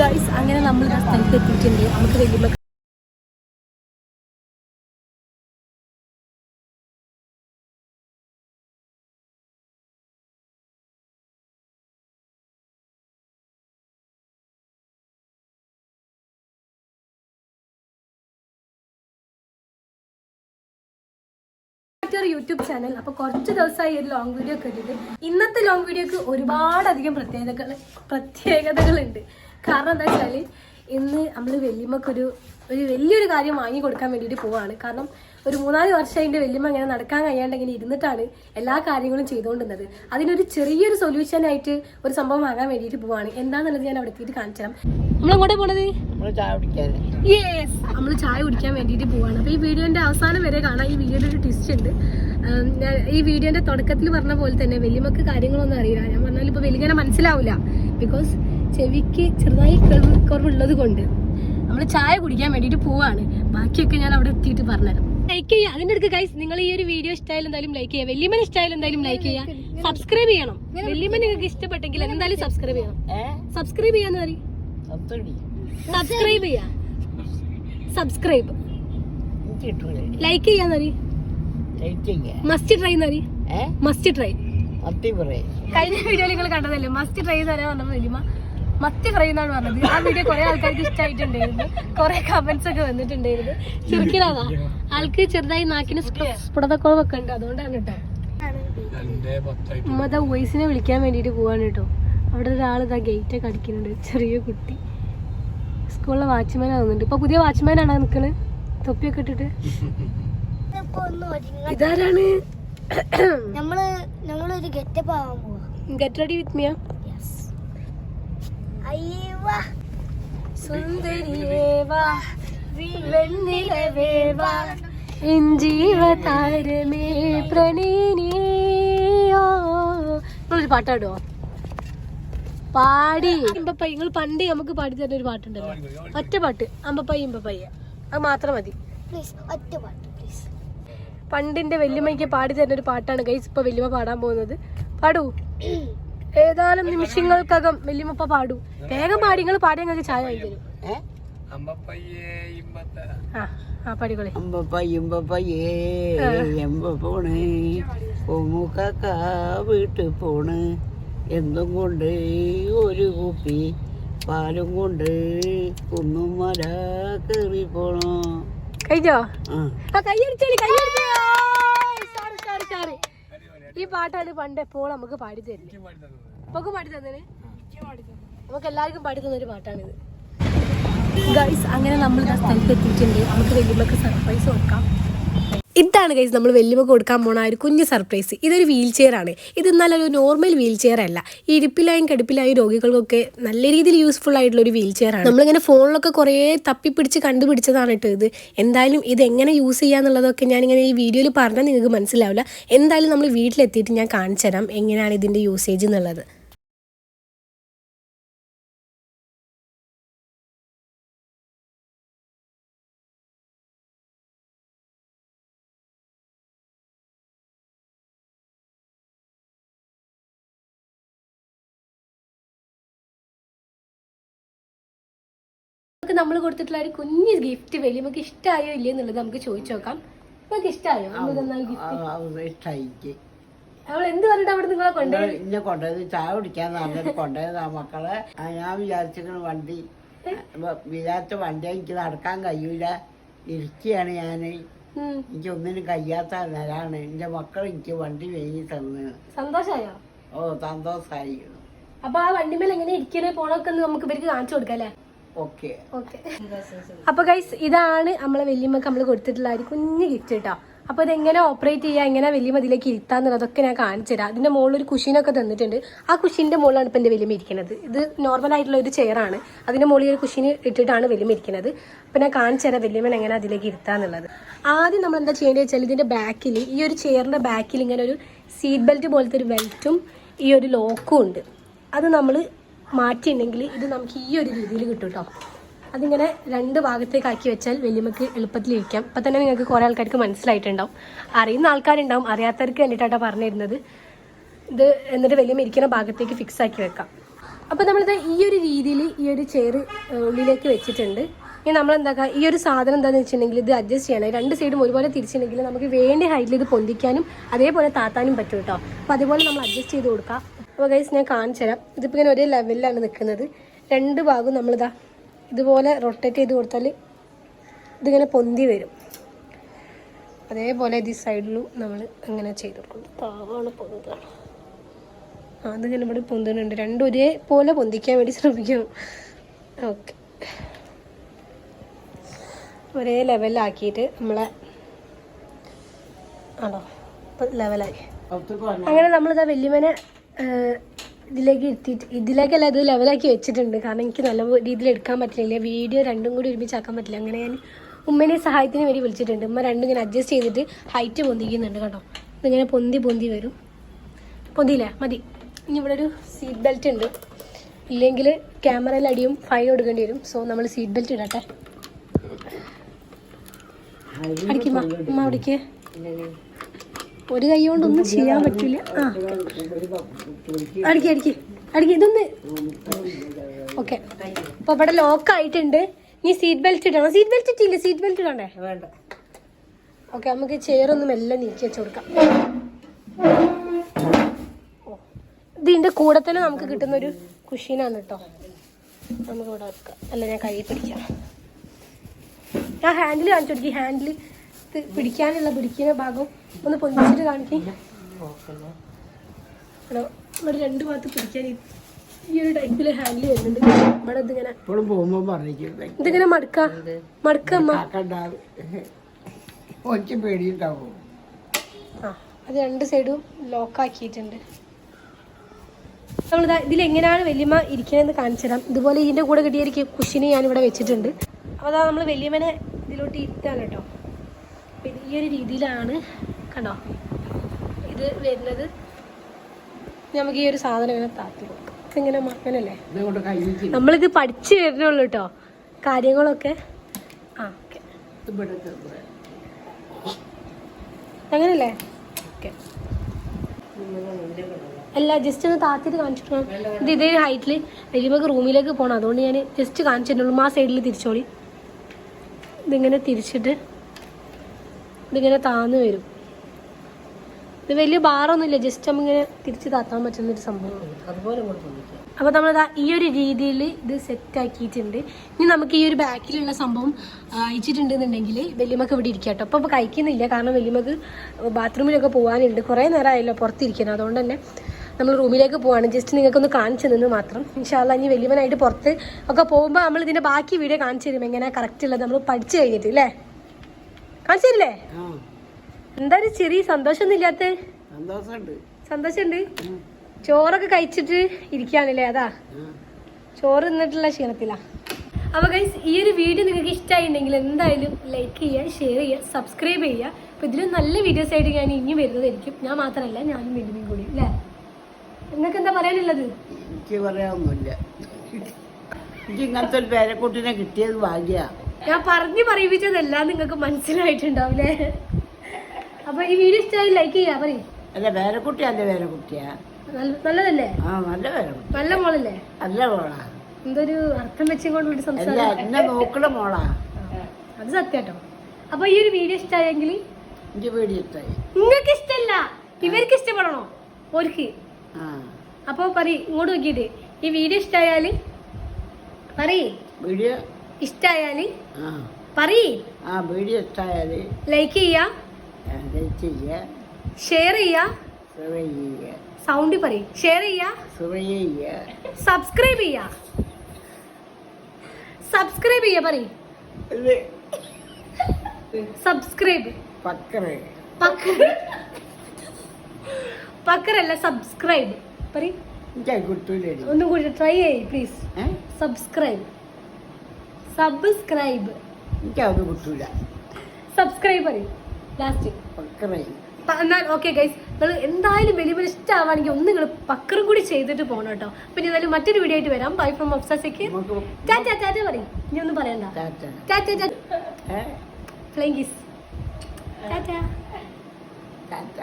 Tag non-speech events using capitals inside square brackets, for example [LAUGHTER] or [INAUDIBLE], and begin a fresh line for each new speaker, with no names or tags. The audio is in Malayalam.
ഗൈസ് അങ്ങനെ നമ്മൾ ആ സ്ഥലത്ത് എത്തിയിട്ടുണ്ട്. നമുക്ക് വലിയ ഒരു യൂട്യൂബ് ചാനൽ. അപ്പൊ കുറച്ച് ദിവസമായി ഒരു ലോങ് വീഡിയോ ഒക്കെ ഇന്നത്തെ ലോങ് വീഡിയോക്ക് ഒരുപാടധികം പ്രത്യേകതകൾ പ്രത്യേകതകളുണ്ട്. കാരണം എന്താ വെച്ചാൽ ഇന്ന് നമ്മൾ വല്യമ്മക്കൊരു ഒരു വലിയൊരു കാര്യം വാങ്ങി കൊടുക്കാൻ വേണ്ടിയിട്ട് പോവാണ്. കാരണം ഒരു മൂന്നാൽ വർഷം അതിന്റെ വല്യമ്മ ഇങ്ങനെ നടക്കാൻ കഴിയാണ്ട് ഇങ്ങനെ ഇരുന്നിട്ടാണ് എല്ലാ കാര്യങ്ങളും ചെയ്തുകൊണ്ടിരുന്നത് അതിനൊരു ചെറിയൊരു സൊല്യൂഷൻ ആയിട്ട് ഒരു സംഭവം വാങ്ങാൻ വേണ്ടിയിട്ട് പോവാണ്. എന്താണെന്നുള്ളത് ഞാൻ അവിടെ എത്തിയിട്ട് കാണിച്ചു തരാം. നമ്മളെങ്ങോട്ടാ പോണത്? യെസ് നമ്മൾ ചായ കുടിക്കാൻ വേണ്ടിയിട്ട് പോവാണ്. അപ്പോൾ ഈ വീഡിയോന്റെ അവസാനം വരെ കാണാം. ഈ വീഡിയോയുടെ ഒരു ട്വിസ്റ്റ് ഉണ്ട്. ഞാൻ ഈ വീഡിയോന്റെ തുടക്കത്തിൽ പറഞ്ഞ പോലെ തന്നെ വല്യമ്മക്ക് കാര്യങ്ങളൊന്നും അറിയില്ല. ഞാൻ പറഞ്ഞാൽ ഇപ്പോൾ വലിയ മനസ്സിലാവില്ല ബിക്കോസ് ചെവിക്ക് ചെറുതായി കേൾവി കുറവുള്ളത് കൊണ്ട് നമ്മൾ ചായ കുടിക്കാൻ വേണ്ടിയിട്ട് പോവാണ്. ബാക്കിയൊക്കെ ഞാൻ അവിടെ എത്തിയിട്ട് പറഞ്ഞുതരാം. ലൈക്ക് ചെയ്യുക. അതിന്റെ അടുത്ത് ഗൈസ് നിങ്ങൾ ഈ ഒരു വീഡിയോ ഇഷ്ടമായാലും എന്തായാലും ലൈക്ക് ചെയ്യുക. വലിയമൻ ഇഷ്ടമായാലും എന്തായാലും ലൈക്ക് ചെയ്യുക. സബ്സ്ക്രൈബ് ചെയ്യണം. വലിയമൻ നിങ്ങൾക്ക് ഇഷ്ടപ്പെട്ടെങ്കിൽ എന്തായാലും സബ്സ്ക്രൈബ് ചെയ്യണം. സബ്സ്ക്രൈബ് ചെയ്യാന്ന് പറയും. സബ്സ്ക്രൈബ് ചെയ്യാം. സബ്സ്ക്രൈബ് ലൈക്ക് ചെയ്യാന്ന് പറയും.
ചെയ്യാ.
മസ്റ്റ് ട്രൈ എന്ന് പറയും. മസ്റ്റ് ട്രൈ കഴിഞ്ഞ വീഡിയോ നിങ്ങൾ കണ്ടതല്ലേ? മസ്റ്റ് ട്രൈ എന്ന് പറയാൻ പറഞ്ഞത് വലിയ മത്തി ഫ്രൈ എന്നാണ് പറഞ്ഞത്. ആ വീഡിയോ കുറെ ആൾക്കാർക്ക് ഇഷ്ടമായിട്ടുണ്ടായിരുന്നു കുറെ കമന്റ്സ് ഒക്കെ വന്നിട്ടുണ്ടായിരുന്നു. ചിരിക്കലാതാ ആൾക്ക് ചെറുതായി നാക്കിന് സ്ഫുടതക്കുറവൊക്കെ ഉണ്ട്. അതുകൊണ്ടാണ് കേട്ടോ ഉമ്മ വോയിസിനെ വിളിക്കാൻ വേണ്ടിട്ട് പോവാണ് കേട്ടോ അവിടെ ഒരാൾ ഇതാ ഗേറ്റ് ഒക്കെ അടിക്കുന്നുണ്ട്. ചെറിയ കുട്ടി. സ്കൂളിലെ വാച്ച്മാൻ ആവുന്നുണ്ട് ഇപ്പൊ പുതിയ വാച്ച്മാൻ ആണോ നിക്കണത് തൊപ്പിയൊക്കെ ഇട്ടിട്ട്. ഇതാരാണ്?
നമ്മൾ നമ്മളൊരു ഗെറ്റപ്പ് ആവാൻ പോവാ.
ഗെറ്റ് റെഡി വിത്ത് മിയ
അയ്യവാ.
സുന്ദരിയേവാ വെണ്ണിലവേവാ എൻ ജീവതാരമേ പ്രണയിനിയോ നിങ്ങളൊരു പാട്ടാടോ? പാടി. അമ്പപ്പയ്യ നിങ്ങൾ പണ്ട് നമുക്ക് പാടി തരുന്ന ഒരു പാട്ടുണ്ടല്ലോ. ഒറ്റ പാട്ട്. അമ്പപ്പയ്യ ഇമ്പപ്പയ്യ. അത് മാത്രം മതി. പണ്ടിന്റെ വല്യമ്മയ്ക്ക് പാടി തരുന്ന ഒരു പാട്ടാണ്. ഗൈസ് ഇപ്പൊ വല്യമ്മ പാടാൻ പോകുന്നത്. പാടൂ. [COUGHS] ഏതാനും നിമിഷങ്ങൾക്കകം വല്യമ്മപ്പ പാടും പാടൂ. വേഗം പാടി നിങ്ങൾ പാടി ഞങ്ങൾക്ക് ചായ വാങ്ങി തരും. ആ പാടിക്കോളെ.
പോണ്. പൂമുക്കാക്ക വീട്ടിൽ പോണ്. എന്തും കൊണ്ട് ഒരു കുപ്പി പാലും കൊണ്ട് കുന്നും മല കയറി പോണോ.
കഴിഞ്ഞോ? കൈയടിച്ചോളി കൈയടിച്ചോ സോറി സോറി സോറി ഈ പാട്ടാണ് പണ്ട് എപ്പോഴും നമുക്ക് പാടി തരുന്നത് നമുക്ക് പാടി തന്നെ നമുക്ക് എല്ലാവർക്കും പാടി തന്ന ഒരു പാട്ടാണിത്. ഗൈസ് അങ്ങനെ നമ്മൾ സ്ഥലത്ത് എത്തിയിട്ടുണ്ട്. നമുക്ക് വലിയ സർപ്രൈസ് കൊടുക്കാം ഇതാണ് ഗൈസ് നമ്മൾ വല്യമ്മക്ക് കൊടുക്കാൻ പോണ ഒരു കുഞ്ഞ് സർപ്രൈസ് ഇതൊരു വീൽ ആണ്. ഇത് ഒരു നോർമൽ വീൽ ചെയർ അല്ല. ഇരിപ്പിലായും കടുപ്പിലായും രോഗികൾക്കൊക്കെ നല്ല രീതിയിൽ യൂസ്ഫുൾ ആയിട്ടുള്ള ഒരു വീൽ ചെയർ ആണ്. നമ്മളിങ്ങനെ ഫോണിലൊക്കെ കുറേ തപ്പിപ്പിടിച്ച് കണ്ടുപിടിച്ചതാണ് കേട്ടോ ഇത്. എന്തായാലും ഇത് എങ്ങനെ യൂസ് ചെയ്യാന്നുള്ളതൊക്കെ ഞാനിങ്ങനെ ഈ വീഡിയോയിൽ പറഞ്ഞാൽ നിങ്ങൾക്ക് മനസ്സിലാവില്ല. എന്തായാലും നമ്മൾ വീട്ടിലെത്തിയിട്ട് ഞാൻ കാണിച്ചു തരാം എങ്ങനെയാണ് ഇതിന്റെ യൂസേജ് എന്നുള്ളത്. നമുക്ക് നമ്മൾ കൊടുത്തിട്ടുള്ള ഒരു കുഞ്ഞ് ഗിഫ്റ്റ് വലിയ നമുക്ക് ഇഷ്ടമായോ ഇല്ലയോ എന്നുള്ളത് നമുക്ക് ചോദിച്ചു നോക്കാം. നമുക്ക് ഇഷ്ടമായോ നമ്മൾ തന്നാൽ ഗിഫ്റ്റ് അവൾ എന്ത് പറഞ്ഞിട്ട് അവിടെ നിങ്ങളെ കൊണ്ട്
ഇന്നെ കൊണ്ടുപോയത് ചായ കുടിക്കാൻ പറഞ്ഞിട്ട് കൊണ്ടുപോയത് ആ മക്കളെ ഞാൻ വിചാരിച്ചിരിക്കണ വണ്ടി. വിചാരിച്ച വണ്ടി എനിക്ക് നടക്കാൻ കഴിയൂല. ഇരിക്കുകയാണ് ഞാൻ എനിക്ക് ഒന്നിനും കഴിയാത്ത നേരാണ് എന്റെ മക്കൾ എനിക്ക് വണ്ടി വേങ്ങി തന്നു.
സന്തോഷമായോ
ഓ സന്തോഷമായി
അപ്പൊ ആ വണ്ടിമേൽ എങ്ങനെ ഇരിക്കണേ പോണൊക്കെ നമുക്ക് ഇവർക്ക് കാണിച്ചു കൊടുക്കാം അല്ലേ?
ഓക്കെ [LAUGHS]
അപ്പൊ ഗൈസ് ഇതാണ് നമ്മളെ വല്യമ്മക്ക് നമ്മൾ കൊടുത്തിട്ടുള്ള ഒരു കുഞ്ഞ് ഗിഫ്റ്റ് കേട്ടോ അപ്പൊ ഇത് എങ്ങനെ ഓപ്പറേറ്റ് ചെയ്യുക എങ്ങനെ വല്യമ്മ ഇതിലേക്ക് ഇരുത്താന്നുള്ളതൊക്കെ ഞാൻ കാണിച്ചു തരാം. അതിന്റെ മുകളിൽ ഒരു കുഷീനൊക്കെ തന്നിട്ടുണ്ട്. ആ കുഷീന്റെ മുകളിലാണ് ഇപ്പൊ എന്റെ വല്യമ്മ ഇരിക്കുന്നത് ഇത് നോർമൽ ആയിട്ടുള്ള ഒരു ചെയറാണ് അതിന്റെ മുകളിൽ ഒരു കുഷീന് ഇട്ടിട്ടാണ് വല്യമ്മ ഇരിക്കുന്നത് അപ്പൊ ഞാൻ കാണിച്ചു തരാം വല്യമ്മൻ എങ്ങനെ അതിലേക്ക് ഇരുത്താന്നുള്ളത് ആദ്യം നമ്മൾ എന്താ ചെയ്യേണ്ടത് വെച്ചാൽ ഇതിന്റെ ബാക്കിൽ ഈ ഒരു ചെയറിന്റെ ബാക്കിൽ ഇങ്ങനെ ഒരു സീറ്റ് ബെൽറ്റ് പോലത്തെ ഒരു ബെൽറ്റും ഈ ഒരു ലോക്കും ഉണ്ട്. അത് നമ്മൾ മാറ്റിയിട്ടുണ്ടെങ്കിൽ ഇത് നമുക്ക് ഈ ഒരു രീതിയിൽ കിട്ടും കേട്ടോ അതിങ്ങനെ രണ്ട് ഭാഗത്തേക്ക് ആക്കി വെച്ചാൽ വലിയമ്മക്ക് എളുപ്പത്തിൽ ഇരിക്കാം. ഇപ്പം തന്നെ നിങ്ങൾക്ക് കുറേ ആൾക്കാർക്ക് മനസ്സിലായിട്ടുണ്ടാവും. അറിയുന്ന ആൾക്കാരുണ്ടാവും. അറിയാത്തവർക്ക് വേണ്ടിയിട്ടാണ് പറഞ്ഞിരുന്നത്. ഇത് എന്നിട്ട് വലിയമ്മ ഇരിക്കുന്ന ഭാഗത്തേക്ക് ഫിക്സ് ആക്കി വെക്കാം. അപ്പോൾ നമ്മളിത് ഈ ഒരു രീതിയിൽ ഈ ഒരു ചെയർ ഉള്ളിലേക്ക് വെച്ചിട്ടുണ്ട്. ഇനി നമ്മൾ എന്താക്കുക ഈ ഒരു സാധനം എന്താണെന്ന് വെച്ചിട്ടുണ്ടെങ്കിൽ ഇത് അഡ്ജസ്റ്റ് ചെയ്യണം. രണ്ട് സൈഡും ഒരുപോലെ തിരിച്ചിട്ടുണ്ടെങ്കിൽ നമുക്ക് വേണ്ട ഹൈറ്റിൽ ഇത് പൊന്തിക്കാനും അതേപോലെ താത്താനും പറ്റും കേട്ടോ അപ്പോൾ അതുപോലെ നമ്മൾ അഡ്ജസ്റ്റ് ചെയ്ത് കൊടുക്കാം. അപ്പോൾ ഗൈസ് ഞാൻ കാണിച്ചു തരാം ഇതിപ്പോൾ ഇങ്ങനെ ഒരേ ലെവലിലാണ് നിൽക്കുന്നത് രണ്ട് ഭാഗവും നമ്മളിതാ ഇതുപോലെ റൊട്ടേറ്റ് ചെയ്ത് കൊടുത്താൽ ഇതിങ്ങനെ പൊന്തി വരും. അതേപോലെ ഇത് സൈഡിലും നമ്മൾ അങ്ങനെ ചെയ്ത് കൊടുക്കും പാവാണ് പൊന്താണ് ആ അതിങ്ങനെ ഇവിടെ പൊന്തുന്നുണ്ട്. രണ്ടും ഒരേപോലെ പൊന്തിക്കാൻ വേണ്ടി ശ്രമിക്കണം ഓക്കെ. ഒരേ ലെവലിലാക്കിയിട്ട് നമ്മളെ ആണോ? ഇപ്പം ലെവലായി അങ്ങനെ നമ്മളിതാ വലിയമനെ ഇതിലേക്ക് ഇരുത്തിയിട്ട് ഇതിലേക്കല്ല ഇത് ലെവലാക്കി വെച്ചിട്ടുണ്ട്. കാരണം എനിക്ക് നല്ല രീതിയിൽ എടുക്കാൻ പറ്റില്ല. വീഡിയോ രണ്ടും കൂടി ഒരുമിച്ചാക്കാൻ പറ്റില്ല. അങ്ങനെ ഞാൻ ഉമ്മേനെ സഹായത്തിന് വേണ്ടി വിളിച്ചിട്ടുണ്ട്. ഉമ്മ രണ്ടും ഇങ്ങനെ അഡ്ജസ്റ്റ് ചെയ്തിട്ട് ഹൈറ്റ് പൊന്തിക്കുന്നുണ്ട് കേട്ടോ. ഇതിങ്ങനെ പൊന്തി പൊന്തി വരും. പൊന്തിയില്ലേ? മതി. ഇനി ഇവിടെ ഒരു സീറ്റ് ബെൽറ്റ് ഉണ്ട്. ഇല്ലെങ്കിൽ ക്യാമറയിൽ അടിയും ഫൈൻ കൊടുക്കേണ്ടി വരും. സോ നമ്മൾ സീറ്റ് ബെൽറ്റ് ഇടട്ടെ. അടിക്കുമ്മ ഉമ്മ. അവിടേക്ക്. ഒരു കൈ കൊണ്ട് ഒന്നും ചെയ്യാൻ പറ്റില്ല ആ. അടിക്കി അടിക്കി അടിക്കി ഇതൊന്ന്. ഓക്കെ. അപ്പൊ ഇവിടെ ലോക്ക് ആയിട്ടുണ്ട്. നീ സീറ്റ് ബെൽറ്റ് ഇടണം. സീറ്റ് ബെൽറ്റ് ഇട്ടില്ല? സീറ്റ് ബെൽറ്റ് ഇടണ്ടേ?
വേണ്ട.
ഓക്കെ നമുക്ക് ചെയർ എല്ലാം നീക്കി വെച്ച് കൊടുക്കാം. ഓ ഇതിന്റെ കൂടെ തന്നെ നമുക്ക് കിട്ടുന്ന ഒരു കുഷീനാണ് കേട്ടോ നമുക്ക് ഇവിടെ വെക്കാം. അല്ല ഞാൻ കൈ പിടിക്കാം. ആ ഹാൻഡിൽ കാണിച്ചു കൊടുക്കി. ഹാൻഡിൽ ഇത് പിടിക്കാനുള്ള പിടിക്കുന്ന ഭാഗം ഒന്ന് പൊന്തിച്ചിട്ട് കാണിക്കും. ഇവിടെ രണ്ട് ഭാഗത്ത് പിടിക്കാൻ ഈ- ഒരു ടൈപ്പിൽ ഹാൻഡിൽ വരുന്നുണ്ട്. ഇവിടെ ഇതിങ്ങനെ ഇതിങ്ങനെ മടക്ക. ആ അത് രണ്ട് സൈഡും ലോക്കാക്കിയിട്ടുണ്ട് നമ്മളിതാ ഇതിലെങ്ങനെയാണ് വല്യമ്മ ഇരിക്കണമെന്ന് കാണിച്ചു തരാം. ഇതുപോലെ ഇതിന്റെ കൂടെ കിട്ടിയ ഒരു കുഷിനെ ഇവിടെ വെച്ചിട്ടുണ്ട്. അപ്പോൾ അതാ നമ്മൾ വല്യമ്മനെ ഇതിലോട്ട് ഇരുത്താണ് കേട്ടോ അപ്പോൾ ഇത് ഈ ഒരു രീതിയിലാണ് കണ്ടോ? ഇത് വരുന്നത്. നമുക്ക് ഈ ഒരു സാധനം ഇങ്ങനെ താത്തി കൊടുക്കും. ഇങ്ങനെ മകനല്ലേ നമ്മളിത് പഠിച്ചു വരുന്നുള്ളൂ കേട്ടോ. കാര്യങ്ങളൊക്കെ. ആ ഓക്കെ. അങ്ങനല്ലേ? ഓക്കെ. അല്ല ജസ്റ്റ് ഒന്ന് താത്തിട്ട് കാണിച്ചിട്ട് ഇത് ഇതേ ഹൈറ്റിൽ വലിയമ്മക്ക് റൂമിലേക്ക് പോകണം അതുകൊണ്ട് ഞാൻ ജസ്റ്റ് കാണിച്ചിട്ടുള്ളൂ ആ സൈഡിൽ തിരിച്ചോളി. ഇതിങ്ങനെ തിരിച്ചിട്ട് ഇതിങ്ങനെ താന്ന് വരും. ഇത് വലിയ ബാറൊന്നുമില്ല ജസ്റ്റ് നമ്മിങ്ങനെ തിരിച്ച് താത്താൻ പറ്റുന്ന ഒരു സംഭവമാണ്.
അതുപോലെ
അപ്പോൾ നമ്മളിതാ ഈ ഒരു രീതിയിൽ ഇത് സെറ്റ് ആക്കിയിട്ടുണ്ട്. ഇനി നമുക്ക് ഈ ഒരു ബാക്കിലുള്ള സംഭവം അയച്ചിട്ടുണ്ടെന്നുണ്ടെങ്കിൽ വലിയമ്മക്ക് ഇവിടെ ഇരിക്കുക കേട്ടോ. അപ്പോൾ ഇപ്പോൾ കഴിക്കുന്നില്ല. കാരണം വലിയമ്മക്ക് ബാത്റൂമിലൊക്കെ പോകാനുണ്ട് കുറേ നേരമായല്ലോ പുറത്തിരിക്കുന്നത് അതുകൊണ്ട് തന്നെ നമ്മൾ റൂമിലേക്ക് പോവാണ്. ജസ്റ്റ് നിങ്ങൾക്കൊന്ന് കാണിച്ചു നിന്ന് മാത്രം. ഇൻഷാല്ല ഇനി വലിയവനായിട്ട് പുറത്ത് ഒക്കെ പോകുമ്പോൾ നമ്മൾ ഇതിന്റെ ബാക്കി വീഡിയോ കാണിച്ചു തരും. എങ്ങനെ കറക്റ്റ് ഉള്ളത് നമ്മൾ പഠിച്ചു കഴിഞ്ഞിട്ട് അല്ലേ കാണിച്ചു തരില്ലേ
ആ.
എന്താ ഒരു ചെറിയ സന്തോഷമൊന്നും ഇല്ലാത്ത
സന്തോഷമുണ്ട്
ചോറൊക്കെ കഴിച്ചിട്ട് ഇരിക്കാണല്ലേ അതാ. ചോറ് തിന്നിട്ടുള്ള ക്ഷീണത്തിലാ. അപ്പോൾ ഗൈസ് ഈ ഒരു വീഡിയോ നിങ്ങൾക്ക് ഇഷ്ടമായിട്ടുണ്ടെങ്കിൽ എന്തായാലും ലൈക്ക് ചെയ്യുക ഷെയർ ചെയ്യുക സബ്സ്ക്രൈബ് ചെയ്യുക. അപ്പോൾ ഇതിലും നല്ല വീഡിയോസ് ആയിട്ട് ഞാൻ ഇനി വരുന്നതായിരിക്കും. ഞാൻ മാത്രമല്ല ഞാനും വീണ്ടും കൂടി അല്ലേ? നിങ്ങൾക്ക് എന്താ പറയാനുള്ളത്?
എനിക്ക് പറയാനൊന്നുമില്ല. എനിക്ക് ഇങ്ങനത്തെ ഒരു പേരക്കുട്ടിനെ കിട്ടിയത് ഭാഗ്യ.
ഞാൻ പറഞ്ഞു പറയിപ്പിച്ചതല്ല നിങ്ങൾക്ക് മനസ്സിലായിട്ടുണ്ടാവില്ലേ? അപ്പൊ ഈ വീഡിയോ ഇഷ്ടമായി ലൈക്ക് ചെയ്യാ പറയും.
അല്ല വേറെ കുട്ടിയാ അല്ല വേറെ കുട്ടിയാ.
നല്ലതല്ലേ?
ആ നല്ല വേറെ
നല്ല മോളല്ലേ?
നല്ല മോളാ.
എന്തൊരു അർത്ഥം വെച്ചുകൊണ്ടൊരു സംസാരം
എന്നെ നോക്കണ മോളാ.
അത് സത്യാട്ടോ അപ്പൊ ഈ ഒരു വീഡിയോ ഇഷ്ടമായെങ്കിൽ നിങ്ങൾക്ക് ഇഷ്ടമല്ല ഇവർക്ക് ഇഷ്ടപ്പെടണോ? ഓർക്ക്. അപ്പൊ പറയ് ഇങ്ങോട്ട് നോക്കിയിട്ട്. ഈ വീഡിയോ ഇഷ്ടമായാൽ പറയേ.
വീഡിയോ
ഇഷ്ടമായാൽ
ആ.
പറയ്.
ആ വീഡിയോ ഇഷ്ടായാൽ
ലൈക്ക് ചെയ്യുക
ലൈക്ക് ചെയ്യുക
ഷെയർ
ചെയ്യാ.
സൗണ്ടിൽ പറയും. ഷെയർ
ചെയ്യാ.
സബ്സ്ക്രൈബ് ചെയ്യാ. സബ്സ്ക്രൈബ് ചെയ്യാ. പറയ്. സബ്സ്ക്രൈബ് പക്കറല്ല സബ്സ്ക്രൈബ് പറയ്. ഒന്നും കൂടി ട്രൈ ചെയ്യ് പ്ലീസ് സബ്സ്ക്രൈബ് സബ്സ്ക്രൈബ്
എനിക്കത് കിട്ടൂല.
സബ്സ്ക്രൈബ് പറയും ലാസ്റ്റ് എന്നാൽ ഓക്കെ ഗൈസ് നിങ്ങൾ എന്തായാലും വലിയ വലിയ ഇഷ്ടമാവാണെങ്കിൽ ഒന്ന് നിങ്ങൾ പക്കറും കൂടി ചെയ്തിട്ട് പോകണം കേട്ടോ. പിന്നെ എന്തായാലും മറ്റൊരു വീഡിയോ ആയിട്ട് വരാം. ബൈ ഫ്രം ഒബ്സസിക്ക് ടാറ്റ ടാറ്റ പറയും. ഇനി ഒന്നും പറയണ്ട.
ടാറ്റ
ടാറ്റ ഫ്ലൈങ് കിസ് ടാറ്റ
ടാറ്റ